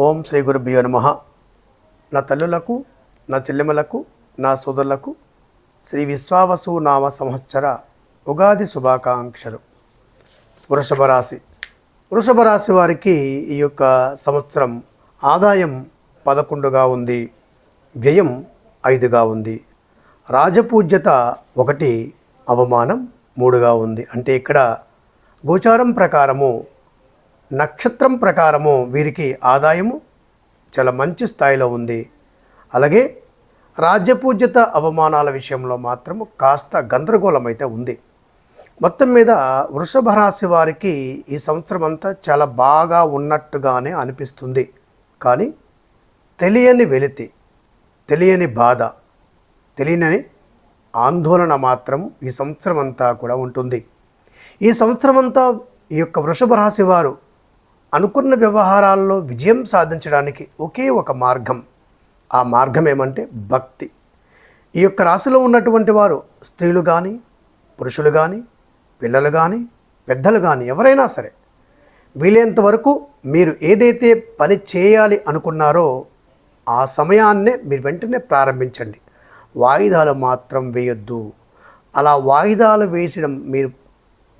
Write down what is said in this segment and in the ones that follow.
ఓం శ్రీ గురుభ్యో నమ. నా తల్లులకు నా చెల్లెమలకు నా సోదరులకు శ్రీ విశ్వావసు నామ సంవత్సర ఉగాది శుభాకాంక్షలు. వృషభ రాశి. వృషభ రాశి వారికి ఈ యొక్క సంవత్సరం ఆదాయం పదకొండుగా ఉంది వ్యయం ఐదుగా ఉంది. రాజపూజ్యత ఒకటి అవమానం మూడుగా ఉంది. అంటే ఇక్కడ గోచారం ప్రకారము నక్షత్రం ప్రకారము వీరికి ఆదాయము చాలా మంచి స్థాయిలో ఉంది. అలాగే రాజ్యపూజ్యత అవమానాల విషయంలో మాత్రము కాస్త గందరగోళం అయితే ఉంది. మొత్తం మీద వృషభ రాశి వారికి ఈ సంవత్సరం అంతా చాలా బాగా ఉన్నట్టుగానే అనిపిస్తుంది. కానీ తెలియని వెలితి తెలియని బాధ తెలియని ఆందోళన మాత్రం ఈ సంవత్సరం అంతా కూడా ఉంటుంది. ఈ సంవత్సరం అంతా ఈ యొక్క వృషభ రాశి వారు అనుకున్న వ్యవహారాల్లో విజయం సాధించడానికి ఒకే ఒక మార్గం. ఆ మార్గం ఏమంటే భక్తి. ఈ యొక్క రాశిలో ఉన్నటువంటి వారు స్త్రీలు కానీ పురుషులు కానీ పిల్లలు కానీ పెద్దలు కానీ ఎవరైనా సరే వీలైనంత వరకు మీరు ఏదైతే పని చేయాలి అనుకున్నారో ఆ సమయాన్నే మీరు వెంటనే ప్రారంభించండి. వాయిదాలు మాత్రం వేయొద్దు. అలా వాయిదాలు వేసడం మీరు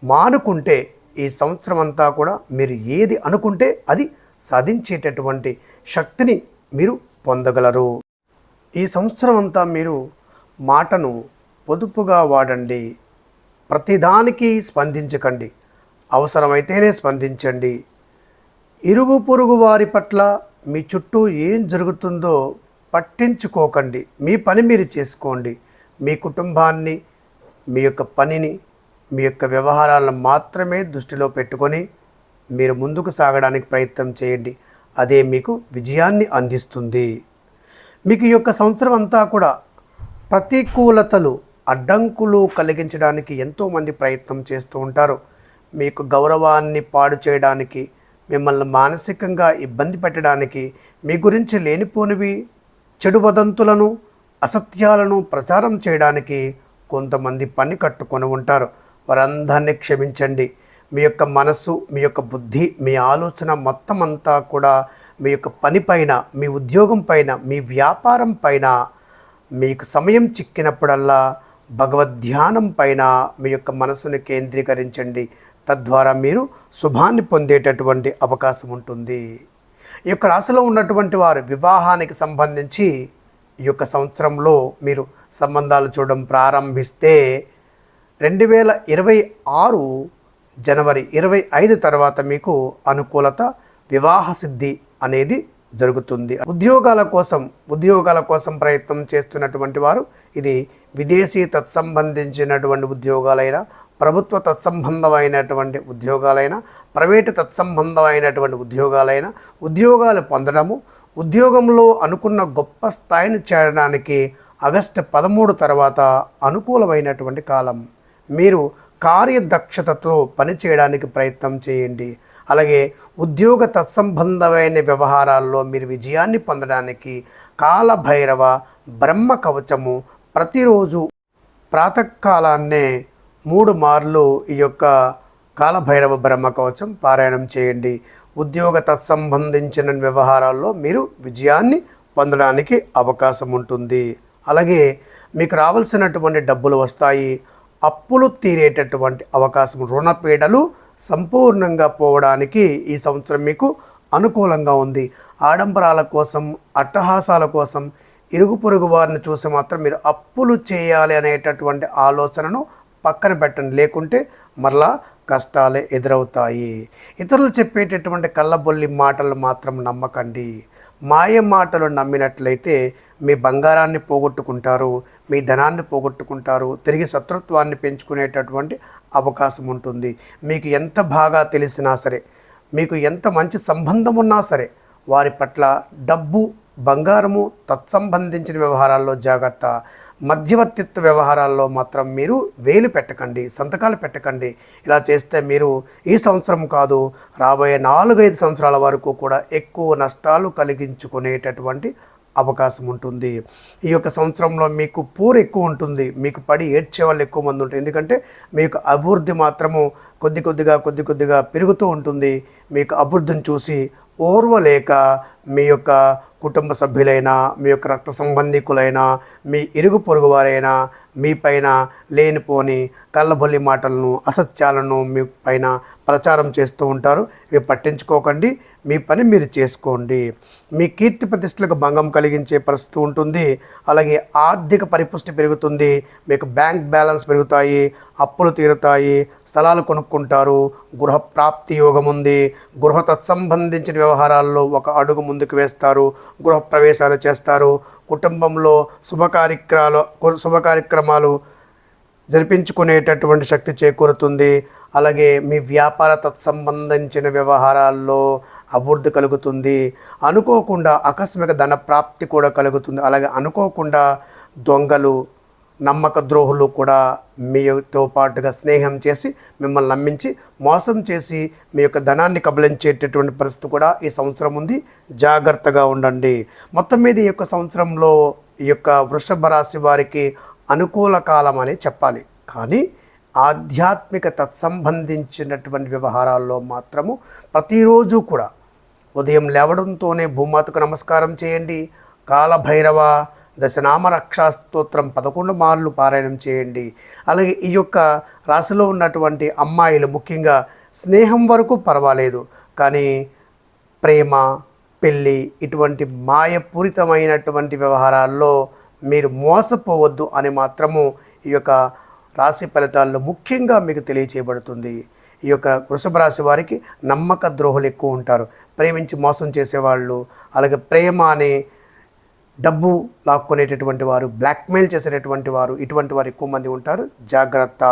మానుకుంటే ఈ సంవత్సరం అంతా కూడా మీరు ఏది అనుకుంటే అది సాధించేటటువంటి శక్తిని మీరు పొందగలరు. ఈ సంవత్సరం అంతా మీరు మాటను పొదుపుగా వాడండి. ప్రతిదానికి స్పందించకండి. అవసరమైతేనే స్పందించండి. ఇరుగు పొరుగు వారి పట్ల మీ చుట్టూ ఏం జరుగుతుందో పట్టించుకోకండి. మీ పని మీరు చేసుకోండి. మీ కుటుంబాన్ని మీ యొక్క పనిని మీ యొక్క వ్యవహారాలను మాత్రమే దృష్టిలో పెట్టుకొని మీరు ముందుకు సాగడానికి ప్రయత్నం చేయండి. అదే మీకు విజయాన్ని అందిస్తుంది. మీకు ఈ యొక్క సంవత్సరం అంతా కూడా ప్రతికూలతలు అడ్డంకులు కలిగించడానికి ఎంతోమంది ప్రయత్నం చేస్తూ ఉంటారు. మీకు గౌరవాన్ని పాడు చేయడానికి మిమ్మల్ని మానసికంగా ఇబ్బంది పెట్టడానికి మీ గురించి లేనిపోనివి చెడు వదంతులను అసత్యాలను ప్రచారం చేయడానికి కొంతమంది పని కట్టుకొని ఉంటారు. వారందరినీ క్షమించండి. మీ యొక్క మనస్సు మీ యొక్క బుద్ధి మీ ఆలోచన మొత్తం అంతా కూడా మీ యొక్క పని పైన మీ ఉద్యోగం పైన మీ వ్యాపారం పైన మీకు సమయం చిక్కినప్పుడల్లా భగవద్ధ్యానం పైన మీ యొక్క మనసుని కేంద్రీకరించండి. తద్వారా మీరు శుభాన్ని పొందేటటువంటి అవకాశం ఉంటుంది. ఈ యొక్క రాశిలో ఉన్నటువంటి వారు వివాహానికి సంబంధించి ఈ యొక్క సంవత్సరంలో మీరు సంబంధాలు చూడడం ప్రారంభిస్తే రెండు వేల ఇరవై ఆరు జనవరి ఇరవై ఐదు తర్వాత మీకు అనుకూలత వివాహ సిద్ధి అనేది జరుగుతుంది. ఉద్యోగాల కోసం ఉద్యోగాల కోసం ప్రయత్నం చేస్తున్నటువంటి వారు ఇది విదేశీ తత్సంబంధించినటువంటి ఉద్యోగాలైనా ప్రభుత్వ తత్సంబంధమైనటువంటి ఉద్యోగాలైనా ప్రైవేటు తత్సంబంధమైనటువంటి ఉద్యోగాలైనా ఉద్యోగాలు పొందడము ఉద్యోగంలో అనుకున్న గొప్ప స్థాయిని చేరడానికి ఆగస్టు పదమూడు తర్వాత అనుకూలమైనటువంటి కాలం. మీరు కార్యదక్షతతో పనిచేయడానికి ప్రయత్నం చేయండి. అలాగే ఉద్యోగ తత్సంబంధమైన వ్యవహారాల్లో మీరు విజయాన్ని పొందడానికి కాలభైరవ బ్రహ్మ కవచము ప్రతిరోజు ప్రాతకాలాన్నే మూడు మార్లు ఈ యొక్క కాలభైరవ బ్రహ్మ కవచం పారాయణం చేయండి. ఉద్యోగ తత్సంబంధించిన వ్యవహారాల్లో మీరు విజయాన్ని పొందడానికి అవకాశం ఉంటుంది. అలాగే మీకు రావాల్సినటువంటి డబ్బులు వస్తాయి. అప్పులు తీరేటటువంటి అవకాశం రుణపీడలు సంపూర్ణంగా పోవడానికి ఈ సంవత్సరం మీకు అనుకూలంగా ఉంది. ఆడంబరాల కోసం అట్టహాసాల కోసం ఇరుగు పొరుగు వారిని చూసి మాత్రం మీరు అప్పులు చేయాలి అనేటటువంటి ఆలోచనను పక్కన పెట్టండి. లేకుంటే మరలా కష్టాలే ఎదురవుతాయి. ఇతరులు చెప్పేటటువంటి కళ్ళబొల్లి మాటలు మాత్రం నమ్మకండి. మాయ మాటలు నమ్మినట్లయితే మీ బంగారాన్ని పోగొట్టుకుంటారు. మీ ధనాన్ని పోగొట్టుకుంటారు తిరిగి శత్రుత్వాన్ని పెంచుకునేటటువంటి అవకాశం ఉంటుంది. మీకు ఎంత బాగా తెలిసినా సరే మీకు ఎంత మంచి సంబంధం ఉన్నా సరే వారి పట్ల డబ్బు బంగారము తత్సంబంధించిన వ్యవహారాల్లో జాగ్రత్త. మధ్యవర్తిత్వ వ్యవహారాల్లో మాత్రం మీరు వేలు పెట్టకండి సంతకాలు పెట్టకండి. ఇలా చేస్తే మీరు ఈ సంవత్సరం కాదు రాబోయే నాలుగైదు సంవత్సరాల వరకు కూడా ఎక్కువ నష్టాలు కలిగించుకునేటటువంటి అవకాశం ఉంటుంది. ఈ యొక్క సంవత్సరంలో మీకు పూర్ ఎక్కువ ఉంటుంది. మీకు పడి ఏడ్చే వాళ్ళు ఎక్కువ మంది ఉంటారు. ఎందుకంటే మీకు అభివృద్ధి మాత్రము కొద్ది కొద్దిగా కొద్ది కొద్దిగా పెరుగుతూ ఉంటుంది. మీకు అభివృద్ధిని చూసి ఓర్వలేక మీ యొక్క కుటుంబ సభ్యులైనా మీ యొక్క రక్త సంబంధికులైనా మీ ఇరుగు పొరుగు వారైనా మీ పైన లేనిపోని కళ్ళబొల్లి మాటలను అసత్యాలను మీ పైన ప్రచారం చేస్తూ ఉంటారు. ఇవి పట్టించుకోకండి. మీ పని మీరు చేసుకోండి. మీ కీర్తి ప్రతిష్టలకు భంగం కలిగించే పరిస్థితి ఉంటుంది. అలాగే ఆర్థిక పరిపుష్టి పెరుగుతుంది. మీకు బ్యాంక్ బ్యాలెన్స్ పెరుగుతాయి. అప్పులు తీరుతాయి. స్థలాలు కొనుక్కుంటారు. గృహ ప్రాప్తి యోగం ఉంది గృహ తత్సంబంధించిన వ్యవహారాల్లో ఒక అడుగు ముందుకు వేస్తారు. గృహ ప్రవేశాలు చేస్తారు. కుటుంబంలో శుభ కార్యక్రమాలు శుభ కార్యక్రమాలు జరిపించుకునేటటువంటి శక్తి చేకూరుతుంది. అలాగే మీ వ్యాపార తత్సంబంధించిన వ్యవహారాల్లో అభివృద్ధి కలుగుతుంది. అనుకోకుండా ఆకస్మిక ధన ప్రాప్తి కూడా కలుగుతుంది. అలాగే అనుకోకుండా దొంగలు నమ్మక ద్రోహులు కూడా మీతో పాటుగా స్నేహం చేసి మిమ్మల్ని నమ్మించి మోసం చేసి మీ యొక్క ధనాన్ని కబలించేటటువంటి పరిస్థితి కూడా ఈ సంవత్సరం ఉంది. జాగ్రత్తగా ఉండండి. మొత్తం మీద ఈ యొక్క సంవత్సరంలో ఈ యొక్క వృషభ రాశి వారికి అనుకూల కాలం అని చెప్పాలి. కానీ ఆధ్యాత్మిక తత్సంబంధించినటువంటి వ్యవహారాల్లో మాత్రము ప్రతిరోజు కూడా ఉదయం లేవడంతోనే భూమాతకు నమస్కారం చేయండి. కాలభైరవ దశనామరక్షాస్తోత్రం పదకొండు మార్లు పారాయణం చేయండి. అలాగే ఈ యొక్క రాశిలో ఉన్నటువంటి అమ్మాయిలు ముఖ్యంగా స్నేహం వరకు పర్వాలేదు. కానీ ప్రేమ పెళ్ళి ఇటువంటి మాయపూరితమైనటువంటి వ్యవహారాల్లో మీరు మోసపోవద్దు అని మాత్రము ఈ యొక్క రాశి ఫలితాల్లో ముఖ్యంగా మీకు తెలియచేయబడుతుంది. ఈ యొక్క వృషభ రాశి వారికి నమ్మక ద్రోహులు ఎక్కువ ఉంటారు. ప్రేమించి మోసం చేసేవాళ్ళు అలాగే ప్రేమ అనే డబ్బు లాక్కునేటటువంటి వారు బ్లాక్మెయిల్ చేసేటటువంటి వారు ఇటువంటి వారు ఎక్కువ మంది ఉంటారు. జాగ్రత్త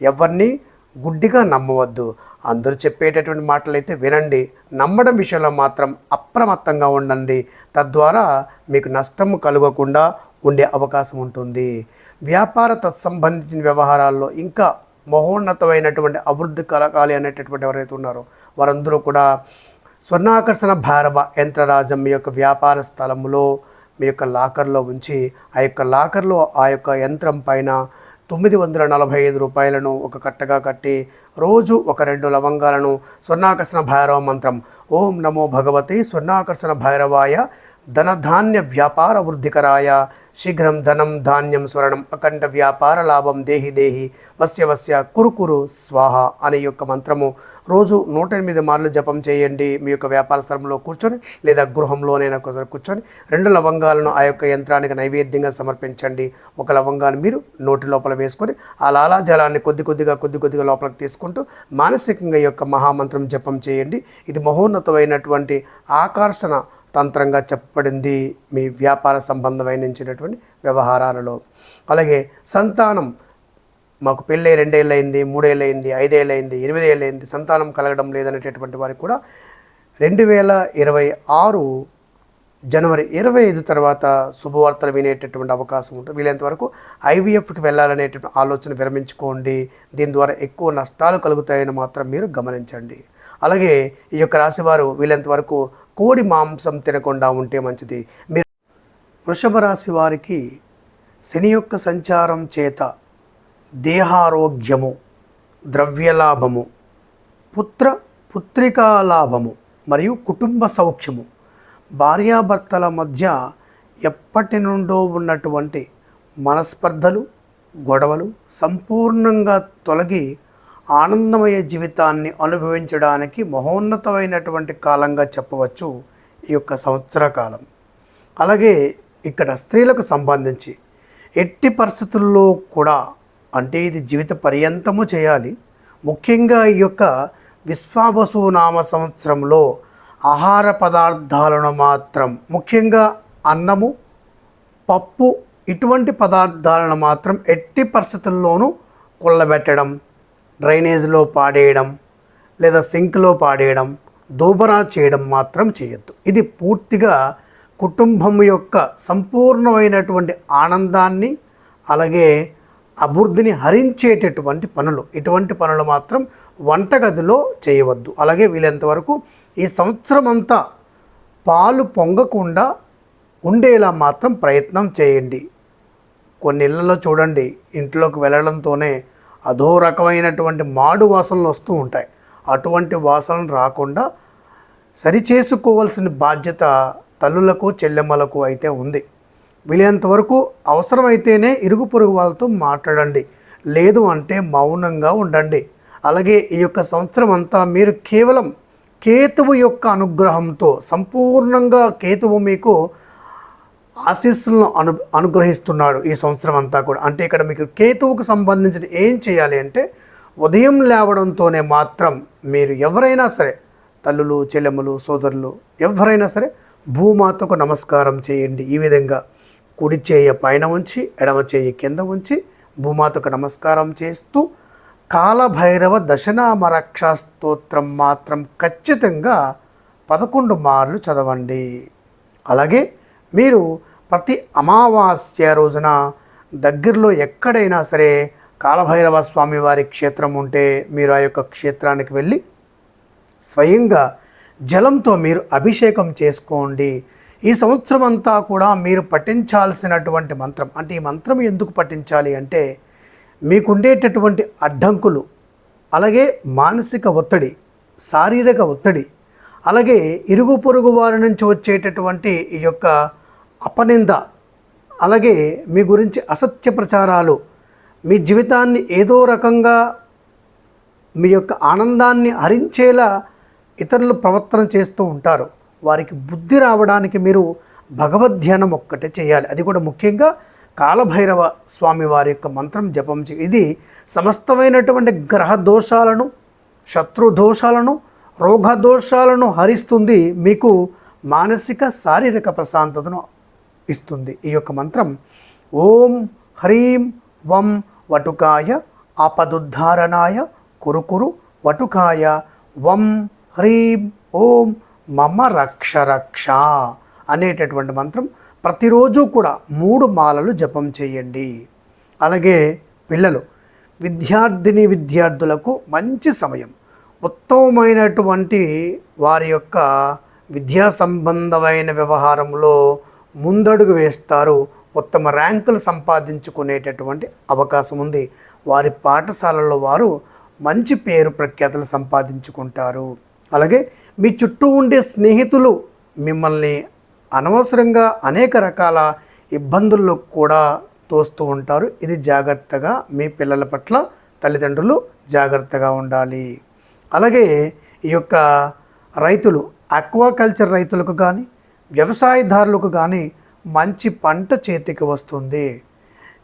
ఎవరిని గుడ్డిగా నమ్మవద్దు. అందరూ చెప్పేటటువంటి మాటలు అయితే వినండి. నమ్మడం విషయంలో మాత్రం అప్రమత్తంగా ఉండండి. తద్వారా మీకు నష్టం కలగకుండా ఉండే అవకాశం ఉంటుంది. వ్యాపార తత్సంబంధించిన వ్యవహారాల్లో ఇంకా మహోన్నతమైనటువంటి అభివృద్ధి కలగాలి అనేటటువంటి ఎవరైతే ఉన్నారో వారందరూ కూడా స్వర్ణాకర్షణ భారవ యంత్రరాజం యొక్క వ్యాపార స్థలంలో మీ యొక్క లాకర్లో ఉంచి ఆ యొక్క లాకర్లో ఆ యొక్క యంత్రం పైన తొమ్మిది వందల నలభై ఐదు రూపాయలను ఒక కట్టగా కట్టి రోజు ఒక రెండు లవంగాలను స్వర్ణాకర్షణ భైరవ మంత్రం. ఓం నమో భగవతి స్వర్ణాకర్షణ భైరవాయ ధనధాన్య వ్యాపార వృద్ధికరాయ. శీఘ్రం ధనం ధాన్యం స్వర్ణం అఖండ వ్యాపార లాభం దేహి దేహి. వస్య వస్య కురుకురు స్వాహ అనే యొక్క మంత్రము. రోజు నూట ఎనిమిది మార్లు జపం చేయండి. మీ యొక్క వ్యాపార స్థలంలో కూర్చొని లేదా గృహంలోనైనా ఒకసారి కూర్చొని రెండు లవంగాలను ఆ యొక్క యంత్రానికి నైవేద్యంగా సమర్పించండి. ఒక లవంగాన్ని మీరు నోటి లోపల వేసుకొని ఆ లాలాజలాన్ని కొద్ది కొద్దిగా కొద్ది కొద్దిగా లోపలికి తీసుకుంటూ మానసికంగా ఈ యొక్క మహామంత్రం జపం చేయండి. ఇది మహోన్నతమైనటువంటి ఆకర్షణ తంత్రంగా చెప్పబడింది మీ వ్యాపార సంబంధమైనటువంటి వ్యవహారాలలో. అలాగే సంతానం మాకు పెళ్ళి రెండేళ్ళు అయింది మూడేళ్ళు అయింది సంతానం కలగడం లేదనేటటువంటి వారికి కూడా రెండు వేల ఇరవై ఆరు జనవరి ఇరవై ఐదు తర్వాత శుభవార్తలు వినేటటువంటి అవకాశం ఉంటుంది. వీలైనంత వరకు ఐవీఎఫ్కి వెళ్ళాలనేటువంటి ఆలోచన విరమించుకోండి. దీని ద్వారా ఎక్కువ నష్టాలు కలుగుతాయని మాత్రం మీరు గమనించండి. అలాగే ఈ యొక్క రాశివారు వీలైనంత వరకు కోడి మాంసం తినకుండా ఉంటే మంచిది. మీరు వృషభ రాశి వారికి శని యొక్క సంచారం చేత దేహారోగ్యము ద్రవ్యలాభము పుత్ర పుత్రికా లాభము మరియు కుటుంబ సౌఖ్యము భార్యాభర్తల మధ్య ఎప్పటి నుండో ఉన్నటువంటి మనస్పర్ధలు గొడవలు సంపూర్ణంగా తొలగి ఆనందమయ జీవితాన్ని అనుభవించడానికి మహోన్నతమైనటువంటి కాలంగా చెప్పవచ్చు ఈ యొక్క సంవత్సర కాలం. అలాగే ఇక్కడ స్త్రీలకు సంబంధించి ఎట్టి పరిస్థితుల్లో కూడా అంటే ఇది జీవిత పర్యంతము చేయాలి. ముఖ్యంగా ఈ యొక్క విశ్వావసు నామ సంవత్సరంలో ఆహార పదార్థాలను మాత్రం ముఖ్యంగా అన్నము పప్పు ఇటువంటి పదార్థాలను మాత్రం ఎట్టి పరిస్థితుల్లోనూ కొల్లబెట్టడం డ్రైనేజ్లో పాడేయడం లేదా సింక్లో పాడేయడం దోబరా చేయడం మాత్రం చేయొద్దు. ఇది పూర్తిగా కుటుంబం యొక్క సంపూర్ణమైనటువంటి ఆనందాన్ని అలాగే అభివృద్ధిని హరించేటటువంటి పనులు. ఇటువంటి పనులు మాత్రం వంటగదిలో చేయవద్దు. అలాగే వీలైనంత వరకు ఈ సంవత్సరం అంతా పాలు పొంగకుండా ఉండేలా మాత్రం ప్రయత్నం చేయండి. కొన్ని ఇళ్ళలో చూడండి ఇంట్లోకి వెళ్ళడంతోనే అదో రకమైనటువంటి మాడు వాసనలు వస్తూ ఉంటాయి. అటువంటి వాసనలు రాకుండా సరిచేసుకోవాల్సిన బాధ్యత తల్లులకు చెల్లెమ్మలకు అయితే ఉంది. వీలైనంత వరకు అవసరమైతేనే ఇరుగు పొరుగు వాళ్ళతో మాట్లాడండి. లేదు అంటే మౌనంగా ఉండండి. అలాగే ఈ యొక్క సంవత్సరం అంతా మీరు కేవలం కేతువు యొక్క అనుగ్రహంతో సంపూర్ణంగా కేతువు మీకు ఆశీస్సులను అను అనుగ్రహిస్తున్నాడు ఈ సంవత్సరం అంతా కూడా. అంటే ఇక్కడ మీకు కేతువుకు సంబంధించిన ఏం చేయాలి అంటే ఉదయం లేవడంతోనే మాత్రం మీరు ఎవరైనా సరే తల్లులు చెల్లెములు సోదరులు ఎవరైనా సరే భూమాతకు నమస్కారం చేయండి. ఈ విధంగా కుడి చేయ పైన ఉంచి ఎడమ చేయి కింద ఉంచి భూమాతకు నమస్కారం చేస్తూ కాలభైరవ దశనామరక్ష స్తోత్రం మాత్రం ఖచ్చితంగా పదకొండు మార్లు చదవండి. అలాగే మీరు ప్రతి అమావాస్య రోజున దగ్గరలో ఎక్కడైనా సరే కాలభైరవ స్వామి వారి క్షేత్రం ఉంటే మీరు ఆ యొక్క క్షేత్రానికి వెళ్ళి స్వయంగా జలంతో మీరు అభిషేకం చేసుకోండి. ఈ సంవత్సరం అంతా కూడా మీరు పఠించాల్సినటువంటి మంత్రం అంటే ఈ మంత్రం ఎందుకు పఠించాలి అంటే మీకుండేటటువంటి అడ్డంకులు అలాగే మానసిక ఒత్తిడి శారీరక ఒత్తిడి అలాగే ఇరుగు పొరుగు వారి నుంచి వచ్చేటటువంటి ఈ యొక్క అపనింద. అలాగే మీ గురించి అసత్య ప్రచారాలు. మీ జీవితాన్ని ఏదో రకంగా మీ యొక్క ఆనందాన్ని హరించేలా ఇతరులు ప్రవర్తన చేస్తూ ఉంటారు. వారికి బుద్ధి రావడానికి మీరు భగవద్ధ్యానం ఒక్కటే చేయాలి. అది కూడా ముఖ్యంగా కాలభైరవ స్వామి వారి యొక్క మంత్రం జపం చే ఇది సమస్తమైనటువంటి గ్రహ దోషాలను శత్రు దోషాలను రోగ దోషాలను హరిస్తుంది. మీకు మానసిక శారీరక ప్రశాంతతను ఇస్తుంది. ఈ యొక్క మంత్రం ఓం హ్రీం వం వటుకాయ ఆపదుద్ధారణాయ కురుకురు వటుకాయ వం హ్రీం ఓం మమ రక్ష రక్ష అనేటటువంటి మంత్రం ప్రతిరోజు కూడా మూడు మాలలు జపం చేయండి. అలాగే పిల్లలు విద్యార్థిని విద్యార్థులకు మంచి సమయం. ఉత్తమమైనటువంటి వారి యొక్క విద్యా సంబంధమైన వ్యవహారంలో ముందడుగు వేస్తారు. ఉత్తమ ర్యాంకులు సంపాదించుకునేటటువంటి అవకాశం ఉంది. వారి పాఠశాలల్లో వారు మంచి పేరు ప్రఖ్యాతులు సంపాదించుకుంటారు. అలాగే మీ చుట్టూ ఉండే స్నేహితులు మిమ్మల్ని అనవసరంగా అనేక రకాల ఇబ్బందుల్లో కూడా తోస్తూ ఉంటారు. ఇది జాగ్రత్తగా మీ పిల్లల పట్ల తల్లిదండ్రులు జాగ్రత్తగా ఉండాలి. అలాగే ఈ యొక్క రైతులు అక్వాకల్చర్ రైతులకు కానీ వ్యవసాయదారులకు కానీ మంచి పంట చేతికి వస్తుంది.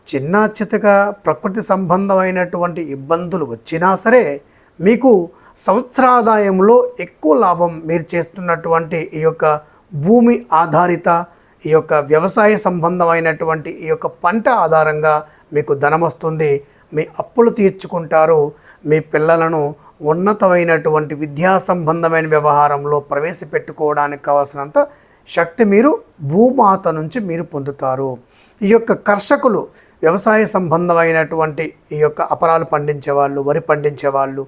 చిన్న చితక ప్రకృతి సంబంధమైనటువంటి ఇబ్బందులు వచ్చినా సరే మీకు సంవత్సరాదాయంలో ఎక్కువ లాభం మీరు చేస్తున్నటువంటి ఈ యొక్క భూమి ఆధారిత ఈ యొక్క వ్యవసాయ సంబంధమైనటువంటి ఈ యొక్క పంట ఆధారంగా మీకు ధనం వస్తుంది. మీ అప్పులు తీర్చుకుంటారు. మీ పిల్లలను ఉన్నతమైనటువంటి విద్యా సంబంధమైన వ్యవహారంలో ప్రవేశపెట్టుకోవడానికి కావాల్సినంత శక్తి మీరు భూమాత నుంచి మీరు పొందుతారు. ఈ యొక్క కర్షకులు వ్యవసాయ సంబంధమైనటువంటి ఈ యొక్క అపరాలు పండించే వాళ్ళు వరి పండించే వాళ్ళు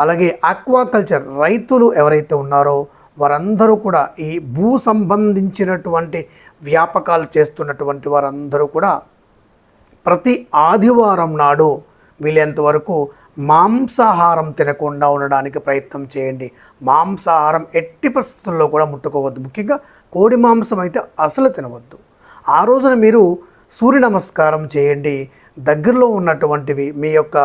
అలాగే ఆక్వాకల్చర్ రైతులు ఎవరైతే ఉన్నారో వారందరూ కూడా ఈ భూ సంబంధించినటువంటి వ్యాపకాలు చేస్తున్నటువంటి వారందరూ కూడా ప్రతి ఆదివారం నాడు వీలైనంత వరకు మాంసాహారం తినకుండా ఉండడానికి ప్రయత్నం చేయండి. మాంసాహారం ఎట్టి పరిస్థితుల్లో కూడా ముట్టుకోవద్దు. ముఖ్యంగా కోడి మాంసం అయితే అసలు తినవద్దు. ఆ రోజున మీరు సూర్య నమస్కారం చేయండి. దగ్గరలో ఉన్నటువంటివి మీ యొక్క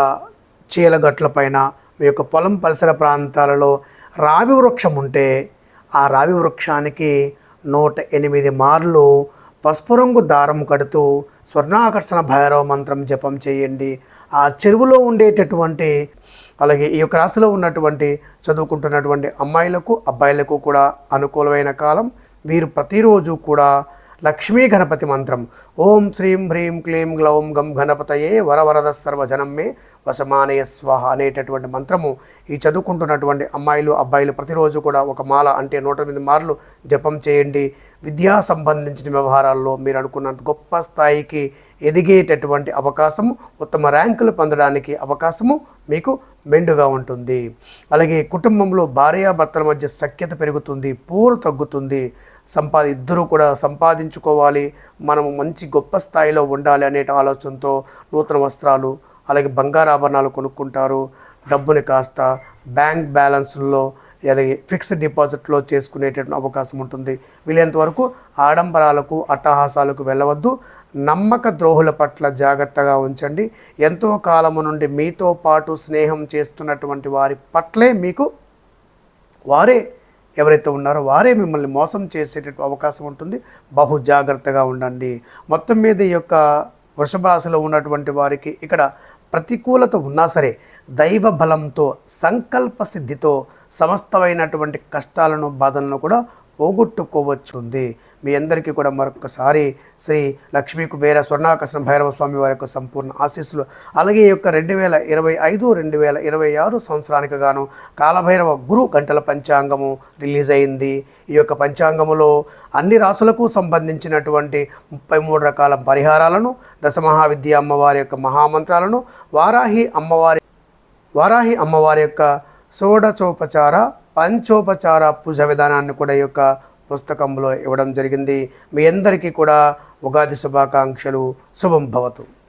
చీలగట్ల పైన మీ యొక్క పొలం పరిసర ప్రాంతాలలో రావి వృక్షం ఉంటే ఆ రావి వృక్షానికి నూట ఎనిమిది మార్లు పసుపు రంగు దారం కడుతూ స్వర్ణాకర్షణ భైరవ మంత్రం జపం చేయండి. ఆ చెరువులో ఉండేటటువంటి అలాగే ఈ యొక్క రాశిలో ఉన్నటువంటి చదువుకుంటున్నటువంటి అమ్మాయిలకు అబ్బాయిలకు కూడా అనుకూలమైన కాలం. వీరు ప్రతిరోజు కూడా లక్ష్మీ గణపతి మంత్రం. ఓం శ్రీం హ్రీం క్లీం గ్లౌం గం గణపతయే వరవరద సర్వజనం మే వసమానయ స్వాహ అనేటటువంటి మంత్రము ఈ చదువుకుంటున్నటువంటి అమ్మాయిలు అబ్బాయిలు ప్రతిరోజు కూడా ఒక మాల అంటే నూట ఎనిమిది మార్లు జపం చేయండి. విద్యా సంబంధించిన వ్యవహారాల్లో మీరు అనుకున్నంత గొప్ప స్థాయికి ఎదిగేటటువంటి అవకాశము ఉత్తమ ర్యాంకులు పొందడానికి అవకాశము మీకు మెండుగా ఉంటుంది. అలాగే కుటుంబంలో భార్యాభర్తల మధ్య సఖ్యత పెరుగుతుంది పూరు తగ్గుతుంది. సంపాది ఇద్దరూ కూడా సంపాదించుకోవాలి. మనము మంచి గొప్ప స్థాయిలో ఉండాలి అనే ఆలోచనతో నూతన వస్త్రాలు అలాగే బంగారు ఆభరణాలు కొనుక్కుంటారు. డబ్బుని కాస్త బ్యాంక్ బ్యాలెన్స్లో అలాగే ఫిక్స్డ్ డిపాజిట్లో చేసుకునేటటువంటి అవకాశం ఉంటుంది. వీలైనంత వరకు ఆడంబరాలకు అట్టహాసాలకు వెళ్ళవద్దు. నమ్మక ద్రోహుల పట్ల జాగ్రత్తగా ఉంచండి. ఎంతో కాలము నుండి మీతో పాటు స్నేహం చేస్తున్నటువంటి వారి పట్లే మీకు వారే ఎవరైతే ఉన్నారో వారే మిమ్మల్ని మోసం చేసేటటువంటి అవకాశం ఉంటుంది. బహు జాగ్రత్తగా ఉండండి. మొత్తం మీద ఈ యొక్క వృషభ రాశిలో ఉన్నటువంటి వారికి ఇక్కడ ప్రతికూలత ఉన్నా సరే దైవ బలంతో సంకల్ప సిద్ధితో సమస్తమైనటువంటి కష్టాలను బాధలను కూడా పోగొట్టుకోవచ్చుంది. మీ అందరికీ కూడా మరొకసారి శ్రీ లక్ష్మీ కుబేర స్వర్ణాకర్షణ భైరవ స్వామి వారి యొక్క సంపూర్ణ ఆశీస్సులు అలాగే ఈ యొక్క రెండు వేల ఇరవై ఐదు రెండు వేల ఇరవై ఆరు సంవత్సరానికి గాను కాలభైరవ గురు గంటల పంచాంగము రిలీజ్ అయింది. ఈ యొక్క పంచాంగములో అన్ని రాసులకు సంబంధించినటువంటి ముప్పై మూడు రకాల పరిహారాలను దశమహావిద్య అమ్మవారి యొక్క మహామంత్రాలను వారాహి అమ్మవారి వారాహి అమ్మవారి యొక్క షోడచోపచార పంచోపచార పూజ విధానాన్ని కూడా ఈ యొక్క పుస్తకంలో ఇవ్వడం జరిగింది. మీ అందరికీ కూడా ఉగాది శుభాకాంక్షలు. శుభం భవతు.